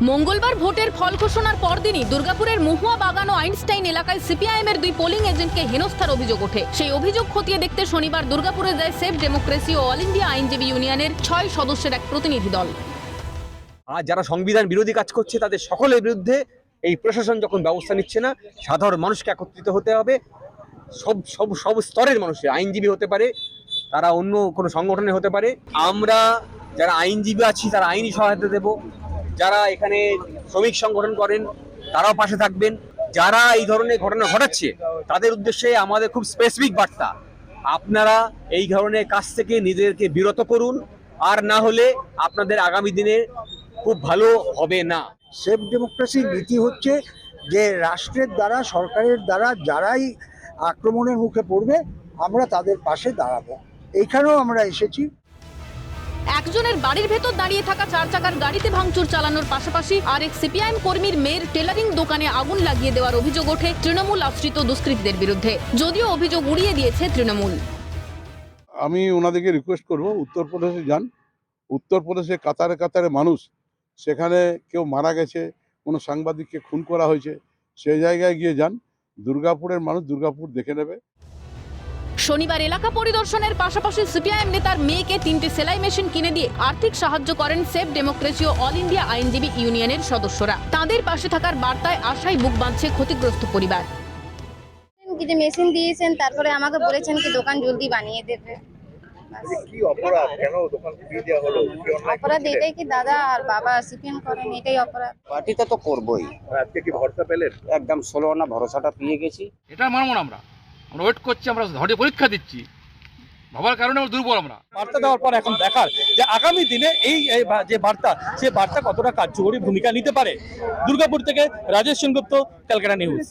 মঙ্গলবার ভোটের ফল ঘোষণার পরদিনই দুর্গাপুরের মহুয়া বাগান ও আইনস্টাইন এলাকায় সিপিআইএম এর দুই পোলিং এজেন্টকে হেনস্থার অভিযোগ ওঠে। সেই অভিযোগ খতিয়ে দেখতে শনিবার দুর্গাপুরে যায় সেফ ডেমোক্রেসি ও অল ইন্ডিয়া আইনজীবী ইউনিয়নের ছয় সদস্যের এক প্রতিনিধি দল। আর যারা সংবিধান বিরোধী কাজ করছে, তাদের সকলের বিরুদ্ধে এই প্রশাসন যখন ব্যবস্থা নিচ্ছে না, সাধারণ মানুষকে একত্রিত হতে হবে। সব সব সব স্তরের মানুষের, আইনজীবী হতে পারে, তারা অন্য কোনো সংগঠনে হতে পারে। আমরা যারা আইনজীবী আছি, তারা আইনি সহায়তা দেব। যারা এখানে শ্রমিক সংগঠন করেন, তারাও পাশে থাকবেন। যারা এই ধরনের ঘটনা ঘটাচ্ছে, তাদের উদ্দেশ্যে আমাদের খুব স্পেসিফিক বার্তা। আপনারা এই ধরনের কাজ থেকে নিজেদেরকে বিরত করুন, আর না হলে আপনাদের আগামী দিনে খুব ভালো হবে না। সেফ ডেমোক্রেসির নীতি হচ্ছে যে রাষ্ট্রের দ্বারা, সরকারের দ্বারা যারাই আক্রমণের মুখে পড়বে, আমরা তাদের পাশে দাঁড়াবো। এইখানেও আমরা এসেছি। একজনের বাড়ির ভেতর দাঁড়িয়ে থাকা চার চাকার গাড়িতে ভাঙচুর চালানোর পাশাপাশি আরেক সিপিআইএম কর্মীর মেয়ের টেলারিং দোকানে আগুন লাগিয়ে দেওয়ার অভিযোগ ওঠে তৃণমূল আশ্রিত দুষ্কৃতীদের বিরুদ্ধে। যদিও অভিযোগ উড়িয়ে দিয়েছে তৃণমূল। আমি ওনাদেরকে রিকোয়েস্ট করব, উত্তরপ্রদেশে যান। উত্তরপ্রদেশে কাতারে কাতারে মানুষ, সেখানে কেউ মারা গেছে, কোনো সাংবাদিককে খুন করা হয়েছে, সেই জায়গায় গিয়ে যান। দুর্গাপুরের মানুষ দুর্গাপুর দেখে নেবে। শনিবার এলাকা পরিদর্শনের পাশাপাশি সিপিআইএম নেতার মেয়েকে তিনটি সেলাই মেশিন কিনে দিয়ে আর্থিক সাহায্য করেন সেফ ডেমোক্রেসি ও অল ইন্ডিয়া আইনজীবী ইউনিয়নের সদস্যরা। তাদের পাশে থাকার বার্তায় আশায় বুক বাঁধছে ক্ষতিগ্রস্ত পরিবার। কিছু মেশিন দিয়েছেন তারপরে আমাকে বলেছেন কি দোকান জলদি বানিয়ে দেবে। কি অপরাধ? কেন দোকান খুলিয়ে দেওয়া হলো? কি অন্যায় অপরাধ এটাই কি দাদা আর বাবা সিপিএম করেন এটাই অপরাধ। পার্টিতে তো করবই। আজকে কি ভরসা পেলেন? একদম ষোলো আনা ভরসাটা পেয়ে গেছি। এটা মানব না আমরা। আমরা ওয়েট করছি, আমরা ধরে পরীক্ষা দিচ্ছি। ভাবার কারণে আমরা দুর্বল আমরা। বার্তা দেওয়ার পর এখন দেখার যে আগামী দিনে এই যে বার্তা, সে বার্তা কতটা কার্যকরী ভূমিকা নিতে পারে। দুর্গাপুর থেকে রাজেশ সেনগুপ্ত, ক্যালকাটা নিউজ।